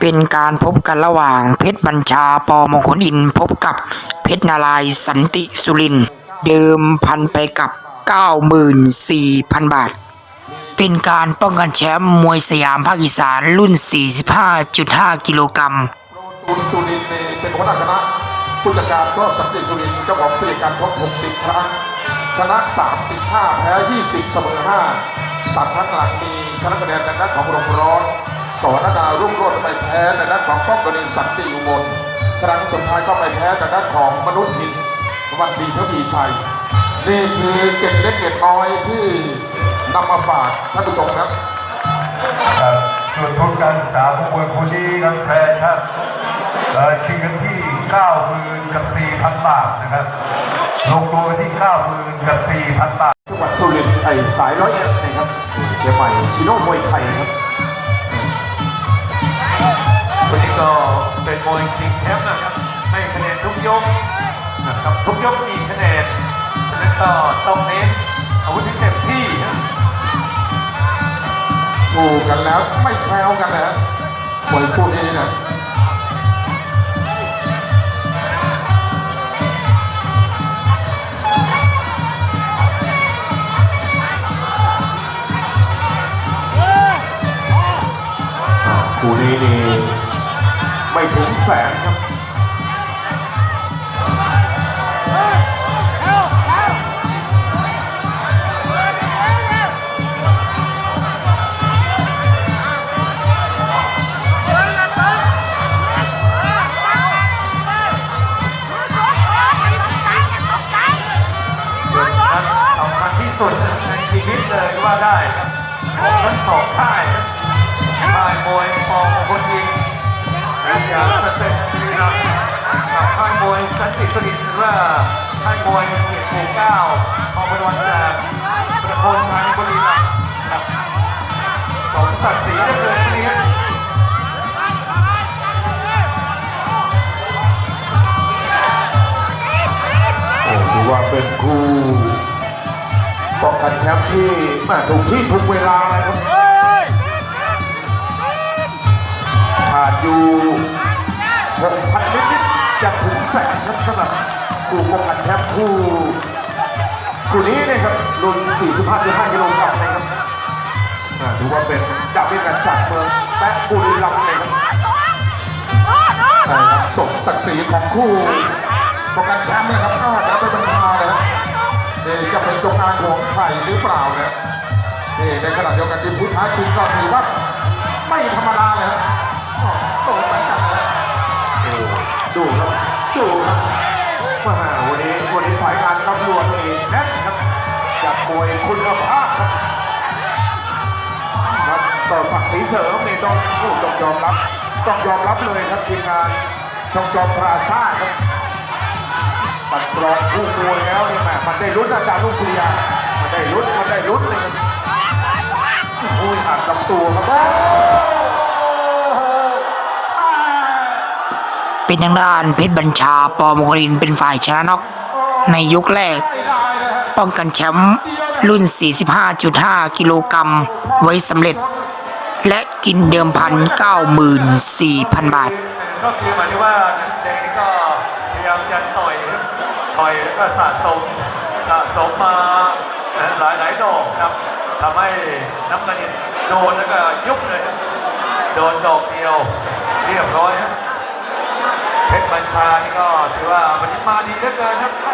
เป็นการพบกันระหว่างเพชรบัญชาปอมงคลอินพบกับเพชรนารายสันติสุริน เดิมพันไปกับ 94,000 บาท เป็นการป้องกันแชมป์มวยสยามภาคอีสานรุ่น 45.5 กิโลกรัมตูนสุรินเป็นหัวหน้าคณะผู้จัดการก็สันติสุรินเจ้าของสิริการชก60 ครั้ง ชนะ 35 แพ้ 20 เสมอ 5 สัตว์ทั้งหลังมีชนะคะแนนในด้านของลมร้อน สอนดารุ่งโรจน์ไปแพ้ในด้านของก้องกรณีสันติอุบลครั้งสุดท้ายก็ไปแพ้ในด้านของมนุษย์หินวันดีเทวีชัย นี่คือเก็บเล็กเก็บน้อยที่นำมาฝากท่านผู้ชมครับครับส่วนทุนการศึกษาผู้ป่วยคนนี้ครับแฟชั่นเอ่อชิงกันที่90,000กับ4,000บาทนะครับ ลงตัวที่90,000กับ4,000บาทจังหวัดสุรินทร์ไอ้สายร้อยเอ็ดนะครับเดี๋ยวใหม่ชิโน่มวยไทยครับ วันนี้ก็เป็นมวยชิงแชมป์นะครับให้คะแนนทุกยกนะครับทุกยกมีคะแนนฉะนั้นก็ต้องเน้นอาวุธที่เต็มที่นะดูกันแล้วไม่แคล้วกันนะมวยคู่นี้นะอ่าคู่นี้นี่ ไม่ถึงแสนครับเป็นครั้งสำคัญที่สุดในชีวิตเลยว่าได้ครับของทั้งสองค่ายค่ายมวยปองคนยิง วิทยาสเต็ปบุรีรัมย์กับค่ายมวยสันติสุรินทราค่ายมวยเกียรติภูเก้าของบวันจากประโคนชัยบุรีรัมย์ครับสมศักดิ์ศรีเหลือเกินนี้ถือว่าเป็นคู่ป้องกันแชมป์ที่มาถูกที่ถูกเวลานะค แสนครับสำหรับคู่ป้องกันแชมป์คู่คู่นี้นะครับรุ่น45.5กิโลกรัมนะครับอ่าถือว่าเป็นดาวเด่นกันจากเมืองแปะบุรีรัมย์เลยครับใช่ครับสมศักดิ์ศรีของคู่ป้องกันแชมป์นะครับก็จะเป็นบัญชาเลยครับนี่จะเป็นตรงงานของใครหรือเปล่านะนี่ในขณะเดียวกันที่ผู้ท้าชิงก็ถือว่าไม่ธรรมดาเลยครับอ๋อโตเหมือนกันนะโอ้ดูครับ ดูมาวันนี้วันนี้สายงานตำรวจเองแน่นครับจากมวยคุณภาพครับครับต่อศักดิ์ศรีเสริมนี่ต้องโอ้ต้องยอมรับต้องยอมรับเลยครับทีมงานช่องจอมพราซ่าครับปัดกรองผู้มวยแล้วนี่แหมมันได้ลุ้นอาจารย์ลูกศิริยามันได้ลุ้นมันได้ลุ้นเลยครับโอ้ยหักลำตัวครับ เป็นทางด้านเพชรบัญชาปอมคลินเป็นฝ่ายชนะน็อกในยกแรก ป้องกันแชมป์รุ่น 45.5 กิโลกรัมไว้สำเร็จ และกินเดิมพัน 94,000 บาท ก็คือหมายถึงว่าแดงนี่ก็พยายามจะต่อยต่อยก็สะสมสะสมมาหลายหลายดอกครับทำให้น้ำเงินโดนแล้วก็ยุบเลย โดนดอกเดียวเรียบร้อยครับ เพชรบัญชานี่ก็ถือว่าวันนี้มาดีเหลือเกินครับ